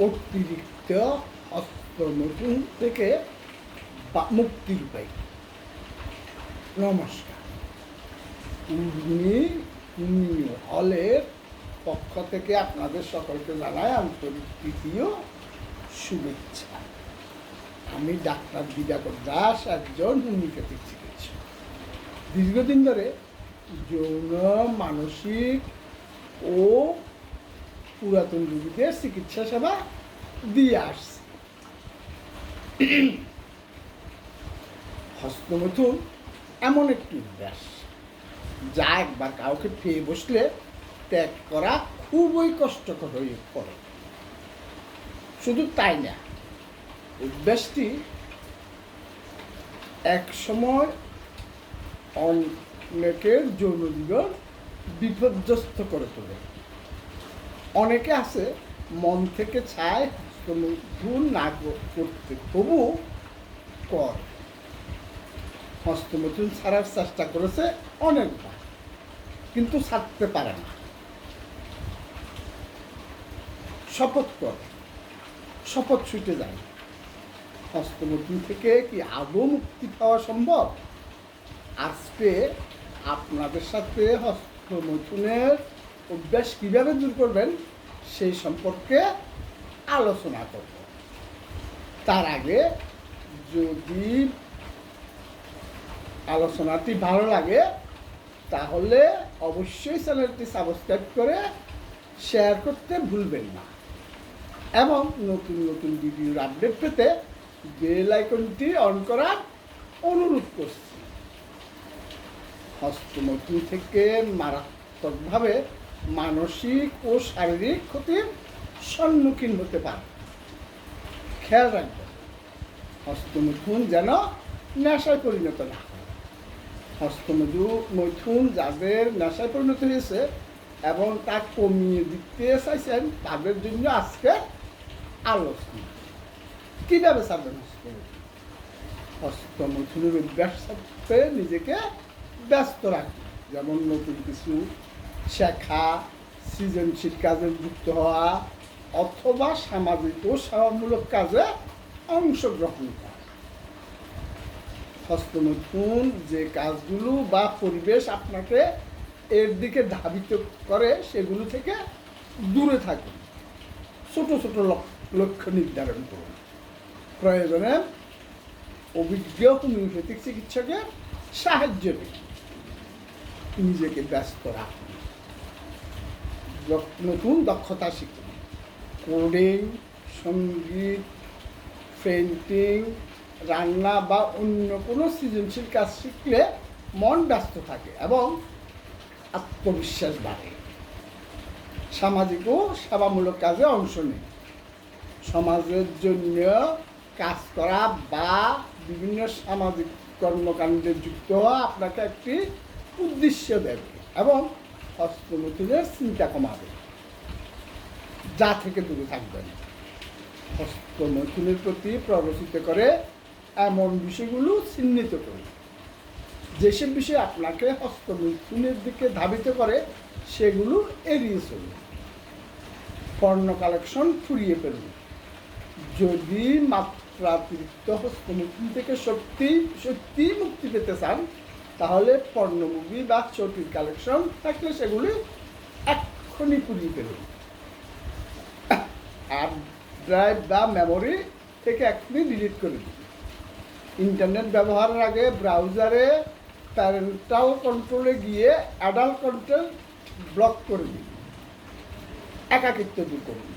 অতিরিক্ত হস্তমৈথুন থেকে বা- মুক্তির উপায় নমস্কার। উর্মি হলের পক্ষ থেকে আপনাদের সকলকে জানাই আন্তরিক তৃতীয় শুভেচ্ছা। আমি ডাক্তার দিবাকর দাস একজন হোমিওপ্যাথিক চিকিৎসক। দীর্ঘদিন ধরে যৌন, মানসিক ও পুরাতন রোগীদের চিকিৎসা সেবা দিয়ে আসছে। হস্তমৈথুন এমন একটি অভ্যাস যা একবার কাউকে পেয়ে বসলে ত্যাগ করা খুবই কষ্টকর হয়ে পড়ে। শুধু তাই না অভ্যাসটি এক সময় অনেকের যৌন জীবন বিপর্যস্ত করে তোলে। অনেকে আছে, মন থেকে চায় হস্তমৈথুন না করতে, তবু কর। হস্তমৈথুন ছাড়ার চেষ্টা করেছে অনেকবার, কিন্তু ছাড়তে পারে না। শপথ কর, শপথ ছুটে যায়। হস্তমৈথুন থেকে কি আদৌ মুক্তি পাওয়া সম্ভব? আজকে আপনাদের সাথে হস্তমৈথুনের অভ্যাস কীভাবে দূর করবেন? সেই সম্পর্কে আলোচনা করব। তার আগে যদি আলোচনাটি ভালো লাগে, তাহলে অবশ্যই চ্যানেলটি সাবস্ক্রাইব করে শেয়ার করতে ভুলবেন না। এবং নতুন নতুন ভিডিওর আপডেট পেতে বেল আইকনটি অন করার অনুরোধ করছি। হস্তমৈথুন থেকে মারাত্মকভাবে মানসিক ও শারীরিক ক্ষতির সম্মুখীন হতে পারে। খেয়াল রাখবেন হস্তমৈথুন যেন নেশায় পরিণত না হস্তমধু মৈথুন যাদের নেশায় পরিণত হয়েছে এবং তা কমিয়ে দিতে চাইছেন, তাদের জন্য আজকে আলোচনা। কীভাবে ছাড়বেন হস্তমৈথুন? হস্তমৈথুনের অভ্যাস নিজেকে ব্যস্ত রাখবে যেমন নতুন কিছু শেখা, সৃজনশীল কাজে যুক্ত হওয়া অথবা সামাজিক ও সেবামূলক কাজে অংশগ্রহণ করা। হস্তমৈথুন যে কাজগুলো বা পরিবেশ আপনাকে এর দিকে ধাবিত করে, সেগুলো থেকে দূরে থাকুন। ছোট ছোট লক- লক্ষ্য নির্ধারণ করুন। প্রয়োজনে অভিজ্ঞ হোমিওপ্যাথিক চিকিৎসকের সাহায্য নিজেকে ব্যস্ত রাখুন। নতুন দক্ষতা শিখুন কোডিং, সংগীত পেন্টিং রান্না বা অন্য কোনো সৃজনশীল কাজ শিখলে মন ব্যস্ত থাকে এবং আত্মবিশ্বাস বাড়ে। সামাজিক ও সেবামূলক কাজে অংশ নিন সমাজের জন্য কাজ করা বা বিভিন্ন সামাজিক কর্মকাণ্ডে যুক্ত হওয়া আপনাকে একটি উদ্দেশ্য দেবে এবং হস্তমৈথুনের চিন্তা কমাবে। যা থেকে দূরে থাকবেন। হস্তমৈথুনের প্রতি প্ররোচিত করে এমন বিষয়গুলো চিহ্নিত করুন। যেসব বিষয় আপনাকে হস্তমৈথুনের দিকে ধাবিত করে, সেগুলো এড়িয়ে চলুন। পর্ণ কালেকশন ফুরিয়ে ফেলুন। যদি মাত্রাতিরিক্ত হস্তমৈথুন থেকে সত্যি সত্যি মুক্তি পেতে চান তাহলে পর্ণ মুভি বা চটির কালেকশন থাকলে সেগুলি এক্ষুনি পুড়িয়ে ফেলুন আর ড্রাইভ বা মেমোরি থেকে এক্ষুনি ডিলিট করে দিন ইন্টারনেট ব্যবহারের আগে ব্রাউজারে প্যারেন্টাল কন্ট্রোলে গিয়ে অ্যাডাল্ট কন্ট্রোল ব্লক করে দিন একাকিত্ব দূর করুন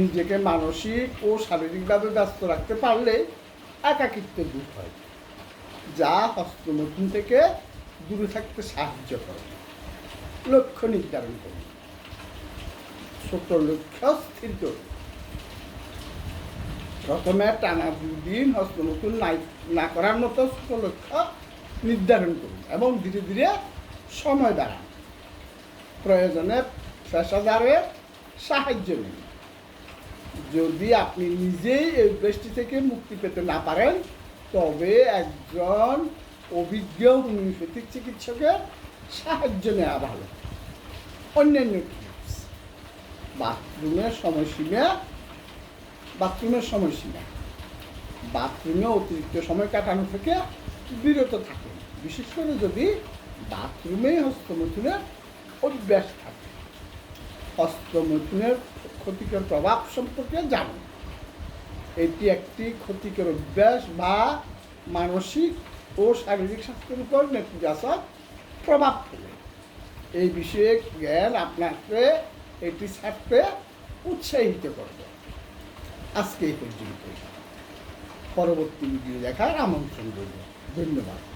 নিজেকে মানসিক ও শারীরিকভাবে ব্যস্ত রাখতে পারলে একাকিত্ব দূর হয়। যা হস্তমৈথুন থেকে দূরে থাকতে সাহায্য করে। লক্ষ্য নির্ধারণ করুন। ছোট লক্ষ্য স্থির করুন। প্রথমে টানা দুদিন হস্তমৈথুন নাই না করার মতো ছোট লক্ষ্য নির্ধারণ করুন এবং ধীরে ধীরে সময় দাঁড়ান প্রয়োজনে পেশাদারের সাহায্য নিন। যদি আপনি নিজেই এই অভ্যাসটি থেকে মুক্তি পেতে না পারেন তবে একজন অভিজ্ঞ হোমিওপ্যাথিক চিকিৎসকের সাহায্য নেওয়া ভালো। অন্যান্য টিপস বাথরুমের সময়সীমা বাথরুমের সময়সীমা। বাথরুমে অতিরিক্ত সময় কাটানো থেকে বিরত থাকুন। বিশেষ করে যদি বাথরুমে হস্তমৈথুনের অভ্যাস থাকে। হস্তমৈথুনের ক্ষতিকর প্রভাব সম্পর্কে জানুন। এটি একটি ক্ষতিকর অভ্যাস বা মানসিক ও শারীরিক স্বাস্থ্যের উপর নেতিবাচক প্রভাব ফেলে। এই বিষয়ে জ্ঞান আপনাকে এটি ছাড়তে উৎসাহিত করবে। আজকে এই পর্যন্ত পরবর্তী ভিডিও দেখার আমন্ত্রণ রইল। ধন্যবাদ।